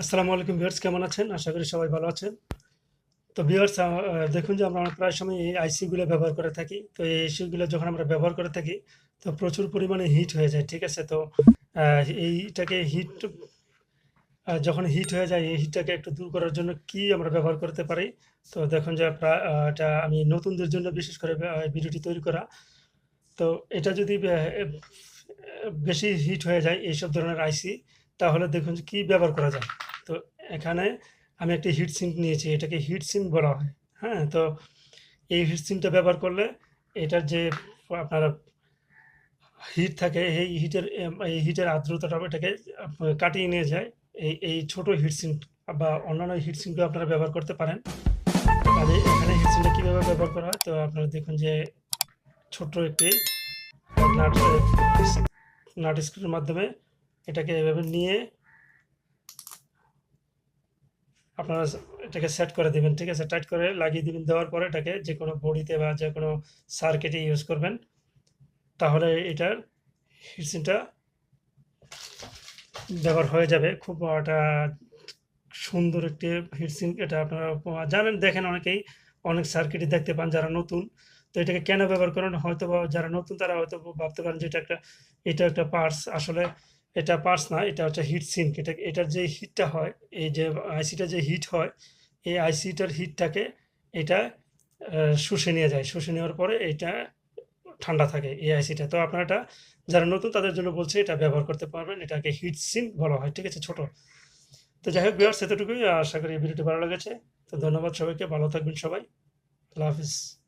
আসসালামু আলাইকুম ভিউয়ার্স, কেমন আছেন? আশা করি সবাই ভালো আছেন। তো ভিউয়ার্স দেখুন যে আমরা প্রায় সময় এই আইসিগুলো ব্যবহার করে থাকি। তো এই আইসিগুলো যখন আমরা ব্যবহার করে থাকি, তো প্রচুর পরিমাণে হিট হয়ে যায়, ঠিক আছে? তো এইটাকে হিট যখন হিট হয়ে যায়, এই হিটটাকে একটু দূর করার জন্য কি আমরা ব্যবহার করতে পারি? তো দেখুন যে এটা আমি নতুনদের জন্য বিশেষ করে ভিডিওটি তৈরি করা। তো এটা যদি বেশি হিট হয়ে যায়, এইসব ধরনের আইসি তাহলে দেখুন কি ব্যবহার করা যায়। তো এখানে আমি একটা হিট সিঙ্ক নিয়েছি, এটাকে হিট সিঙ্ক বলা হয়। হ্যাঁ তো এই হিট সিঙ্কটা ব্যবহার করলে এটার যে আপনার হিট থাকে, এই হিটের এই হিটের আর্দ্রতাটা এটাকে কাটিয়ে নিয়ে যায়। এই এই ছোট হিট সিঙ্ক বা অন্যান্য হিট সিঙ্কও আপনারা ব্যবহার করতে পারেন। এই- এখানে হিট সিঙ্কটা কীভাবে ব্যবহার করা হয়? তো আপনারা দেখুন যে ছোট্ট একটি নাট নাট স্ক্রুর মাধ্যমে এটাকে এভাবে নিয়ে আপনারা এটাকে সেট করে দিবেন, ঠিক আছে? টাইট করে লাগিয়ে দিবেন, দেওয়ার পরে এটাকে যে কোনো বডিতে বা যে কোনো সার্কিটে ইউজ করবেন। তাহলে এটার হিটসিনটা ব্যবহার হয়ে যাবে। খুব একটা সুন্দর একটি হিটসিন এটা আপনারা জানেন, দেখেন অনেকেই অনেক সার্কিটে দেখতে পান যারা নতুন। তো এটাকে কেন ব্যবহার করেন? হয়তো বা যারা নতুন তারা হয়তো ভাবতে পারেন যে এটা একটা এটা একটা পার্টস আসলে এটা পার্স না, এটা হচ্ছে হিট সিঙ্ক এটা, এটার যে হিটটা হয়, এই যে আইসিটা যে হিট হয়, এই আইসিটার হিটটাকে এটা শুষে নিয়ে যায়। শুষে নেওয়ার পরে এটা ঠান্ডা থাকে এই আইসিটা। তো আপনারা এটা যারা নতুন, তাদের জন্য বলছে, এটা ব্যবহার করতে পারবেন। এটাকে হিট সিঙ্ক বলা হয়, ঠিক আছে? ছোট। তো যাই হোক বিহার সেতটুকুই আশা করি এই ভিডিওটি ভালো লেগেছে। তো ধন্যবাদ সবাইকে। ভালো থাকবেন সবাই। আল্লাহ হাফিজ।